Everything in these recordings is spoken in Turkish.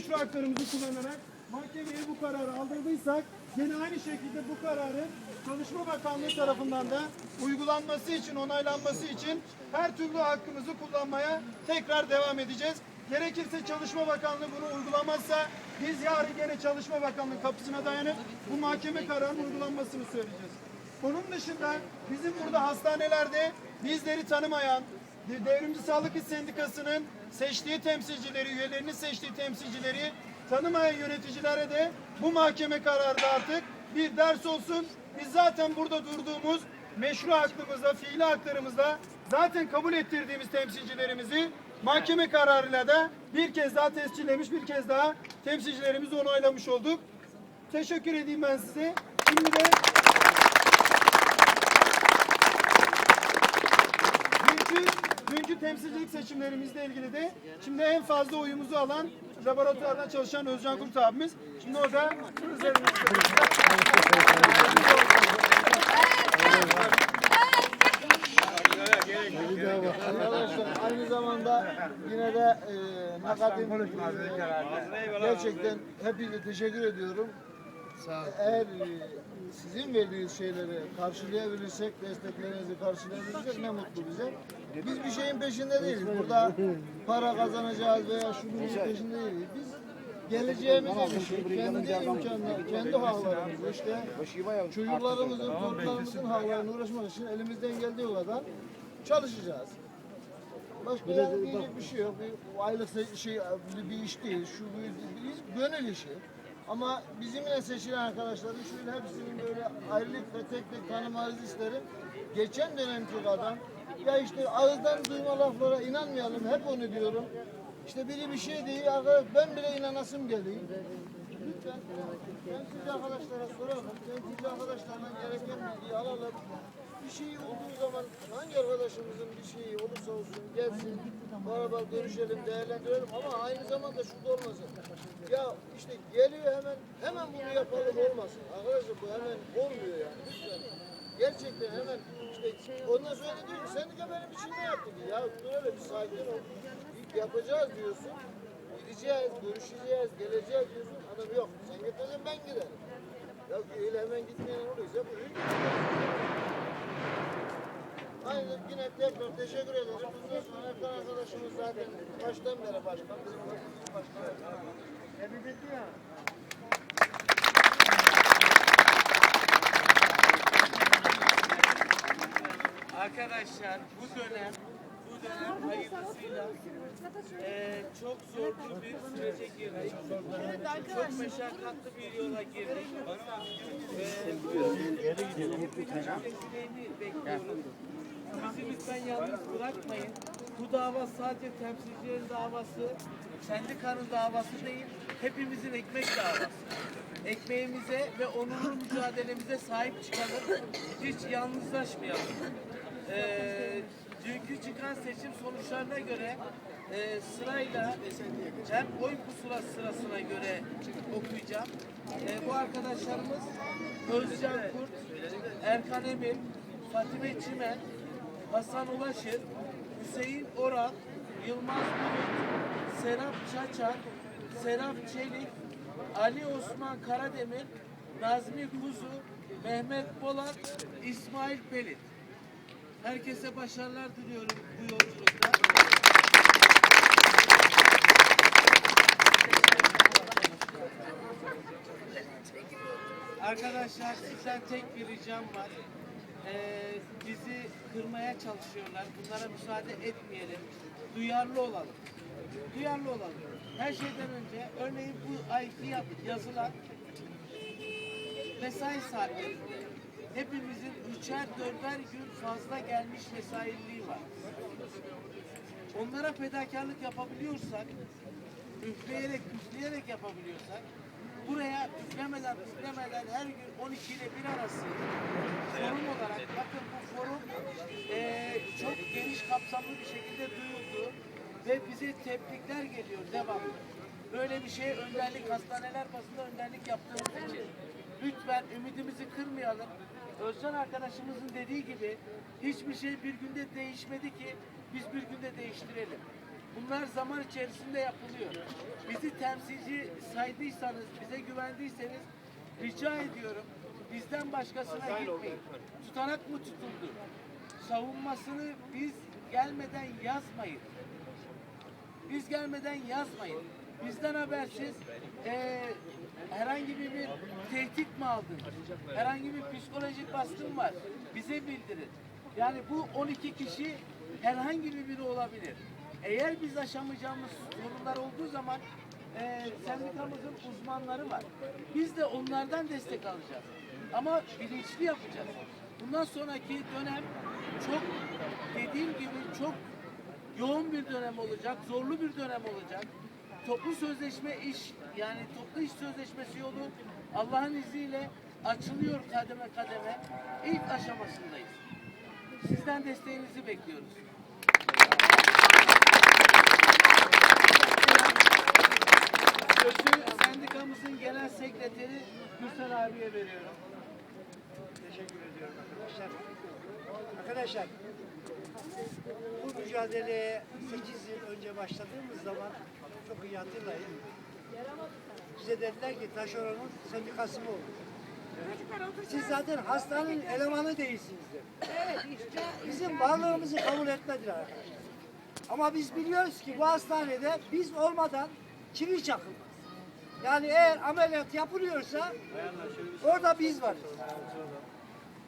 meşru haklarımızı kullanarak mahkemeye bu kararı aldırdıysak yine aynı şekilde bu kararın Çalışma Bakanlığı tarafından da uygulanması için, onaylanması için her türlü hakkımızı kullanmaya tekrar devam edeceğiz. Gerekirse Çalışma Bakanlığı bunu uygulamazsa biz yarın gene Çalışma Bakanlığı kapısına dayanıp bu mahkeme kararının uygulanmasını söyleyeceğiz. Onun dışında bizim burada hastanelerde bizleri tanımayan, Devrimci Sağlık İş Sendikası'nın seçtiği temsilcileri, üyelerinin seçtiği temsilcileri tanımayan yöneticilere de bu mahkeme kararı artık bir ders olsun. Biz zaten burada durduğumuz meşru hakkımızda, fiili haklarımızda zaten kabul ettirdiğimiz temsilcilerimizi mahkeme kararıyla da bir kez daha tescillemiş, bir kez daha temsilcilerimizi onaylamış olduk. Teşekkür edeyim ben size. Şimdi de Dünkü, dünkü temsilcilik seçimlerimizle ilgili de şimdi en fazla oyumuzu alan laboratuvarda çalışan Özcan Kurt abimiz. Şimdi o da üzerimizde. Arkadaşlar aynı zamanda yine de e, Nakadim e, gerçekten hepinize teşekkür ediyorum. Eğer e, sizin verdiğiniz şeyleri karşılayabilirsek, desteklerinizi karşılayabilirsek ne mutlu bize. Biz bir şeyin peşinde değiliz. Burada para kazanacağız veya şu bunun peşinde değiliz. Biz geleceğimize bir şey, kendi imkanlar, kendi haklarımızı işte çocuklarımızın, torunlarımızın haklarına uğraşmak için elimizden geldiği kadar çalışacağız. Başka yani diyecek bir şey yok. Bir aylık se- şey bir, iş değil. Şu bir, bir gönül işi. Ama bizimle seçilen arkadaşların şöyle hepsinin böyle ayrılıkla tek tek tanımanızı isterim. Geçen dönemki kadar ya işte ağızdan duyma laflara inanmayalım. Hep onu diyorum. İşte biri bir şey değil. arkadaş Ben bile inanasım geliyor. Lütfen temsilci arkadaşlara soralım. Temsilci arkadaşlardan gereken bilgiyi alalım. Bir şey olduğu zaman hangi arkadaşımızın bir şeyi olursa olsun gelsin. Beraber görüşelim, değerlendirelim ama aynı zamanda şu da olmasın. Ya işte geliyor hemen hemen bunu yapalım olmasın. Arkadaşlar bu hemen olmuyor yani. Lütfen. Gerçekten hemen işte ondan sonra da diyor ki sendika benim için ne yaptı. Ya dur hele bir sakin ol. Yapacağız diyorsun. Gideceğiz, görüşeceğiz, geleceğiz diyorsun. Adam yok. Sen gitmeden ben giderim. Ya öyle hemen gitmeyen oluyorsa bu iyi. Aynen yine tekrar teşekkür ederim. Bundan sonra Erkan arkadaşımız zaten baştan beri başkan. Bizim başkan. Tebrik etti ya. Arkadaşlar bu dönem bu dönem hayırlısıyla eee çok zorlu bir sürece girdik. Çok meşakkatli bir yola girdik. Eee desteğini bekliyorum. Bizi lütfen yalnız bırakmayın. Bu dava sadece temsilcilerin davası, sendikanın davası değil, hepimizin ekmek davası. Ekmeğimize ve onurlu mücadelemize sahip çıkalım. Hiç yalnızlaşmayalım. Ee, dünkü çıkan seçim sonuçlarına göre e, sırayla hem oy pusula sırasına göre okuyacağım. E, bu arkadaşlarımız Özcan Kurt, Erkan Emir, Fatime Çimen, Hasan Ulaşır, Hüseyin Oral, Yılmaz Bulut, Serap Çaçak, Serap Çelik, Ali Osman Karademir, Nazmi Kuzu, Mehmet Bolat, İsmail Pelit. Herkese başarılar diliyorum bu yolculukta. Arkadaşlar sizden tek bir ricam var. Ee, bizi kırmaya çalışıyorlar. Bunlara müsaade etmeyelim. Duyarlı olalım. Duyarlı olalım. Her şeyden önce örneğin bu ayki yazılan mesai saatlerinde hepimizin üçer dörder gün fazla gelmiş mesailiği var. Onlara fedakarlık yapabiliyorsak, üfleyerek, üfleyerek yapabiliyorsak, buraya üflemeden, üflemeden her gün 12 ile 1 arası forum olarak, bakın bu forum eee, çok geniş kapsamlı bir şekilde duyuldu ve bize tebrikler geliyor devamlı. Böyle bir şeye önderlik, hastaneler bazında önderlik yaptığımız için lütfen ümidimizi kırmayalım. Özcan arkadaşımızın dediği gibi hiçbir şey bir günde değişmedi ki biz bir günde değiştirelim. Bunlar zaman içerisinde yapılıyor. Bizi temsilci saydıysanız, bize güvendiyseniz rica ediyorum bizden başkasına gitmeyin. Tutanak mı tutuldu? Savunmasını biz gelmeden yazmayın. Biz gelmeden yazmayın. Bizden habersiz eee, herhangi bir, bir tehdit mi aldınız? Herhangi bir psikolojik baskın var. Bize bildirin. Yani bu 12 kişi herhangi bir biri olabilir. Eğer biz aşamayacağımız sorunlar olduğu zaman eee sendikamızın uzmanları var. Biz de onlardan destek alacağız. Ama bilinçli yapacağız. Bundan sonraki dönem çok dediğim gibi çok yoğun bir dönem olacak, zorlu bir dönem olacak. Toplu sözleşme iş yani toplu iş sözleşmesi yolu Allah'ın izniyle açılıyor kademe kademe. İlk aşamasındayız. Sizden desteğinizi bekliyoruz. Sözü sendikamızın genel sekreteri Gürsel abiye veriyorum. Teşekkür ediyorum arkadaşlar. Arkadaşlar, bu mücadeleye 8 yıl önce başladığımız zaman çok iyi hatırlayın. Bize dediler ki taşeronun sendikası mı olur? Siz zaten hastanın elemanı değilsinizdir. Bizim varlığımızı kabul etmediler arkadaşlar. Ama biz biliyoruz ki bu hastanede biz olmadan çivi çakılmaz. Yani eğer ameliyat yapılıyorsa orada biz varız.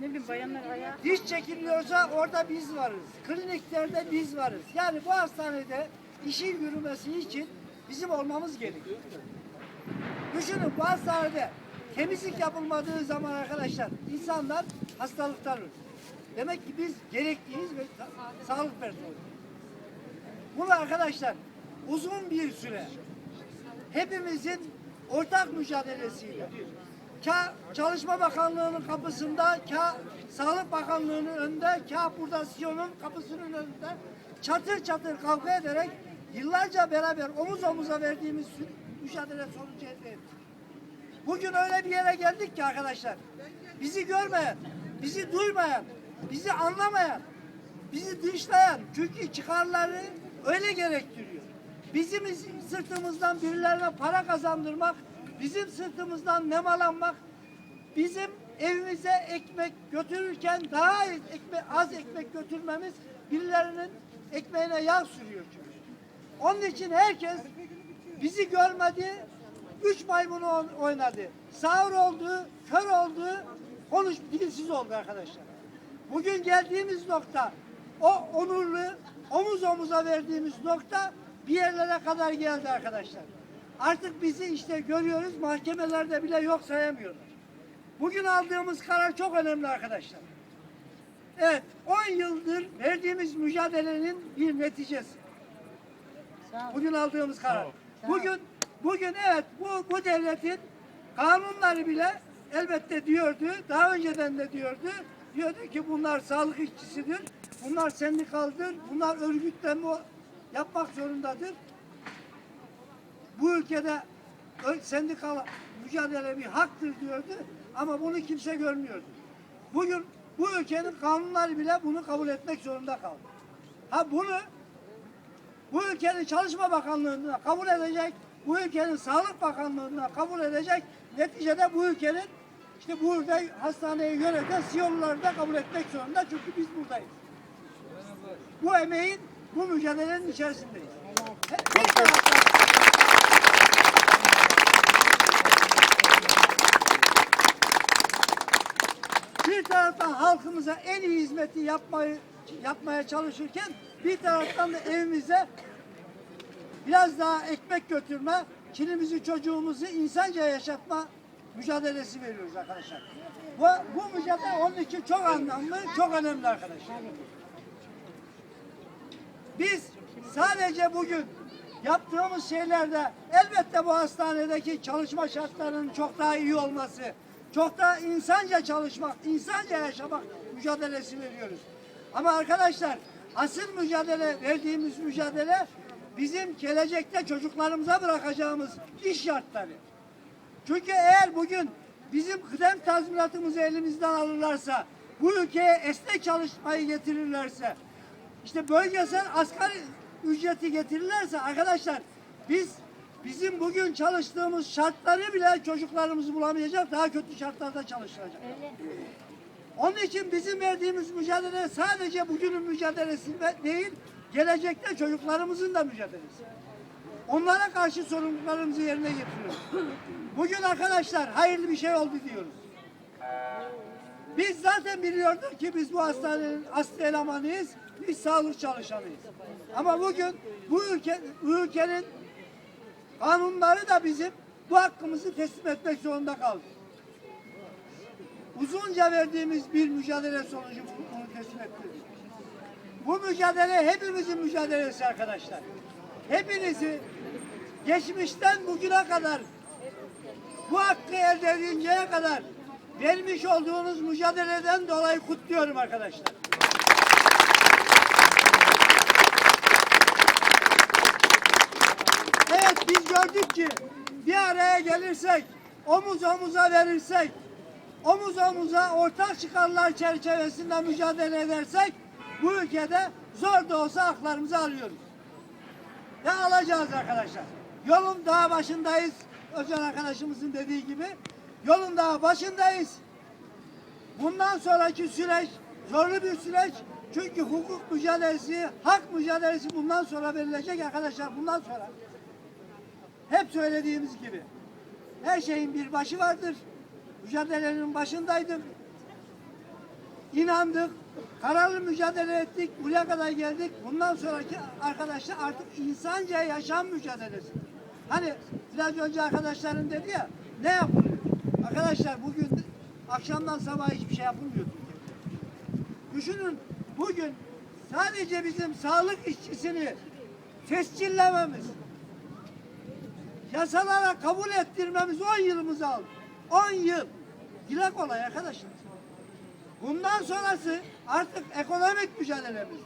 Ne bileyim bayanlar ayağı. Diş çekiliyorsa orada biz varız. Kliniklerde biz varız. Yani bu hastanede işin yürümesi için bizim olmamız gerekiyor. Düşünün bu hastanede temizlik yapılmadığı zaman arkadaşlar insanlar hastalıktan ölür. Demek ki biz gerekliyiz ve sa- sağlık personeli. Bunu arkadaşlar uzun bir süre hepimizin ortak mücadelesiyle Ka Çalışma Bakanlığı'nın kapısında, ka Sağlık Bakanlığı'nın önünde, ka burada Siyon'un kapısının önünde çatır çatır kavga ederek yıllarca beraber omuz omuza verdiğimiz mücadele sonucu elde ettik. Bugün öyle bir yere geldik ki arkadaşlar, bizi görmeyen, bizi duymayan, bizi anlamayan, bizi dışlayan çünkü çıkarları öyle gerektiriyor. Bizim iz- sırtımızdan birilerine para kazandırmak, bizim sırtımızdan nemalanmak, bizim evimize ekmek götürürken daha ekme, az ekmek götürmemiz birilerinin ekmeğine yağ sürüyor çünkü. Onun için herkes bizi görmedi, üç maymunu oyn- oynadı. Sağır oldu, kör oldu, konuş dilsiz oldu arkadaşlar. Bugün geldiğimiz nokta, o onurlu, omuz omuza verdiğimiz nokta bir yerlere kadar geldi arkadaşlar. Artık bizi işte görüyoruz, mahkemelerde bile yok sayamıyorlar. Bugün aldığımız karar çok önemli arkadaşlar. Evet, 10 yıldır verdiğimiz mücadelenin bir neticesi. Bugün aldığımız karar. Bugün bugün evet bu bu devletin kanunları bile elbette diyordu. Daha önceden de diyordu. Diyordu ki bunlar sağlık işçisidir. Bunlar sendikalıdır. Bunlar örgütlenme yapmak zorundadır. Bu ülkede sendikal mücadele bir haktır diyordu. Ama bunu kimse görmüyordu. Bugün bu ülkenin kanunları bile bunu kabul etmek zorunda kaldı. Ha bunu bu ülkenin Çalışma Bakanlığı'na kabul edecek, bu ülkenin Sağlık Bakanlığı'na kabul edecek, neticede bu ülkenin işte burada hastaneyi yöneten siyonları da kabul etmek zorunda çünkü biz buradayız. Bu emeğin, bu mücadelenin içerisindeyiz. Bir taraftan, halkımıza en iyi hizmeti yapmayı yapmaya çalışırken bir taraftan da evimize biraz daha ekmek götürme, çilimizi çocuğumuzu insanca yaşatma mücadelesi veriyoruz arkadaşlar. Bu, bu mücadele onun için çok anlamlı, çok önemli arkadaşlar. Biz sadece bugün yaptığımız şeylerde elbette bu hastanedeki çalışma şartlarının çok daha iyi olması, çok daha insanca çalışmak, insanca yaşamak mücadelesi veriyoruz. Ama arkadaşlar asıl mücadele, verdiğimiz mücadele bizim gelecekte çocuklarımıza bırakacağımız iş şartları. Çünkü eğer bugün bizim kıdem tazminatımızı elimizden alırlarsa, bu ülkeye esnek çalışmayı getirirlerse, işte bölgesel asgari ücreti getirirlerse arkadaşlar biz bizim bugün çalıştığımız şartları bile çocuklarımız bulamayacak daha kötü şartlarda çalıştıracak. Onun için bizim verdiğimiz mücadele sadece bugünün mücadelesi değil, gelecekte çocuklarımızın da mücadelesi. Onlara karşı sorumluluklarımızı yerine getiriyoruz. Bugün arkadaşlar hayırlı bir şey oldu diyoruz. Biz zaten biliyorduk ki biz bu hastanenin hasta elemanıyız, biz sağlık çalışanıyız. Ama bugün bu ülke, ülkenin kanunları da bizim bu hakkımızı teslim etmek zorunda kaldı. Uzunca verdiğimiz bir mücadele sonucu bu- bunu teslim ettik. Bu mücadele hepimizin mücadelesi arkadaşlar. Hepinizi geçmişten bugüne kadar bu hakkı elde edinceye kadar vermiş olduğunuz mücadeleden dolayı kutluyorum arkadaşlar. Evet biz gördük ki bir araya gelirsek, omuz omuza verirsek, omuz omuza ortak çıkarlar çerçevesinde mücadele edersek bu ülkede zor da olsa haklarımızı alıyoruz. Ve alacağız arkadaşlar. Yolun daha başındayız. Özcan arkadaşımızın dediği gibi. Yolun daha başındayız. Bundan sonraki süreç zorlu bir süreç. Çünkü hukuk mücadelesi, hak mücadelesi bundan sonra verilecek arkadaşlar. Bundan sonra. Hep söylediğimiz gibi. Her şeyin bir başı vardır. Mücadelenin başındaydım. İnandık. Kararlı mücadele ettik. Buraya kadar geldik. Bundan sonraki arkadaşlar artık insanca yaşam mücadelesi. Hani biraz önce arkadaşlarım dedi ya ne yapılıyor? Arkadaşlar bugün akşamdan sabaha hiçbir şey yapılmıyor. Düşünün bugün sadece bizim sağlık işçisini tescillememiz, yasalara kabul ettirmemiz 10 yılımızı aldı. 10 yıl. Dile kolay arkadaşlar. Bundan sonrası artık ekonomik mücadelemiz.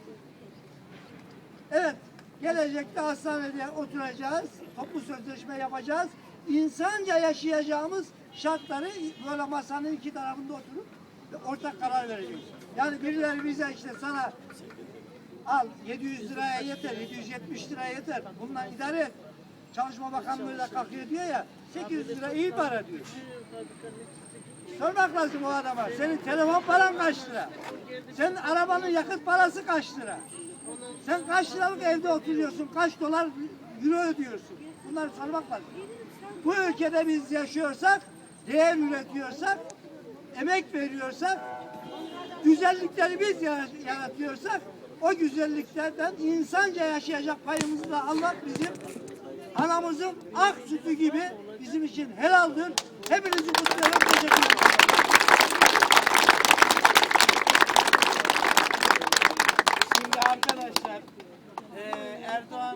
Evet, gelecekte hastanede oturacağız, toplu sözleşme yapacağız. İnsanca yaşayacağımız şartları böyle masanın iki tarafında oturup ortak karar vereceğiz. Yani birileri bize işte sana al 700 liraya yeter, 770 liraya yeter. Bundan idare et. Çalışma Bakanlığı da kalkıyor diyor ya 800 lira iyi para diyor. Sormak lazım o adama. Senin telefon paran kaç lira? Senin arabanın yakıt parası kaç lira? Sen kaç liralık evde oturuyorsun? Kaç dolar euro ödüyorsun? Bunları sormak lazım. Bu ülkede biz yaşıyorsak, değer üretiyorsak, emek veriyorsak, güzellikleri biz yara- yaratıyorsak, o güzelliklerden insanca yaşayacak payımızı da Allah bizim anamızın ak sütü gibi bizim için helaldir. Hepinizi kutluyorum. Teşekkür ederim. Şimdi arkadaşlar eee,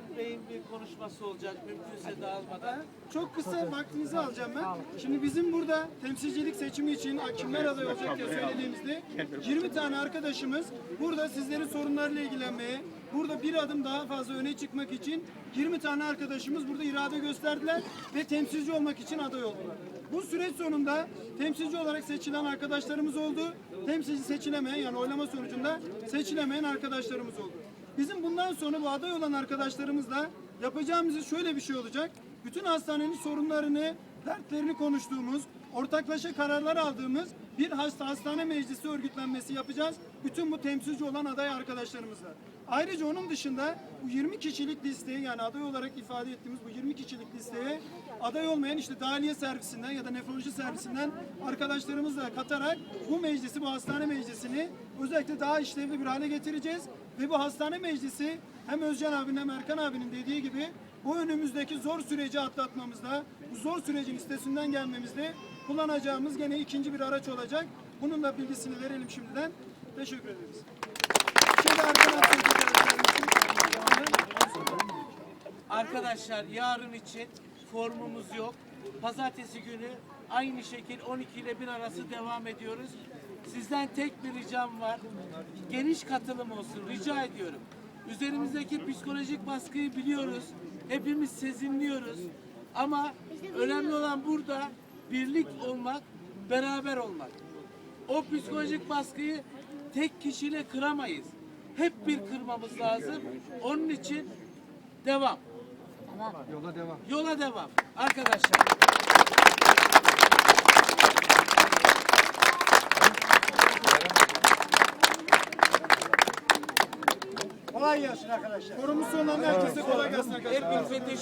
Erdoğan Bey'in bir konuşması olacak mümkünse dağılmadan. Çok kısa vaktinizi alacağım ben. Şimdi bizim burada temsilcilik seçimi için kimler aday olacak diye söylediğimizde 20 tane arkadaşımız burada sizlerin sorunlarıyla ilgilenmeye, burada bir adım daha fazla öne çıkmak için 20 tane arkadaşımız burada irade gösterdiler ve temsilci olmak için aday oldular. Bu süreç sonunda temsilci olarak seçilen arkadaşlarımız oldu. Temsilci seçilemeyen yani oylama sonucunda seçilemeyen arkadaşlarımız oldu. Bizim bundan sonra bu aday olan arkadaşlarımızla yapacağımız şöyle bir şey olacak. Bütün hastanenin sorunlarını, dertlerini konuştuğumuz, ortaklaşa kararlar aldığımız bir hasta hastane meclisi örgütlenmesi yapacağız. Bütün bu temsilci olan aday arkadaşlarımızla. Ayrıca onun dışında bu 20 kişilik listeye yani aday olarak ifade ettiğimiz bu 20 kişilik listeye aday olmayan işte dahiliye servisinden ya da nefroloji servisinden arkadaşlarımızla katarak bu meclisi, bu hastane meclisini özellikle daha işlevli bir hale getireceğiz. Ve bu hastane meclisi hem Özcan abinin hem Erkan abinin dediği gibi bu önümüzdeki zor süreci atlatmamızda, bu zor sürecin üstesinden gelmemizde kullanacağımız gene ikinci bir araç olacak. Bunun da bilgisini verelim şimdiden. Teşekkür ederiz. Şimdi abi Arkadaşlar yarın için formumuz yok. Pazartesi günü aynı şekil 12 ile 1 arası devam ediyoruz. Sizden tek bir ricam var. Geniş katılım olsun rica ediyorum. Üzerimizdeki psikolojik baskıyı biliyoruz. Hepimiz sezinliyoruz. Ama önemli olan burada birlik olmak, beraber olmak. O psikolojik baskıyı tek kişiyle kıramayız. Hep bir kırmamız lazım. Onun için devam. Yola devam. Yola devam. Arkadaşlar. Kolay gelsin arkadaşlar. Forumumuz sonunda herkese kolay gelsin arkadaşlar. Hepinize teşekkür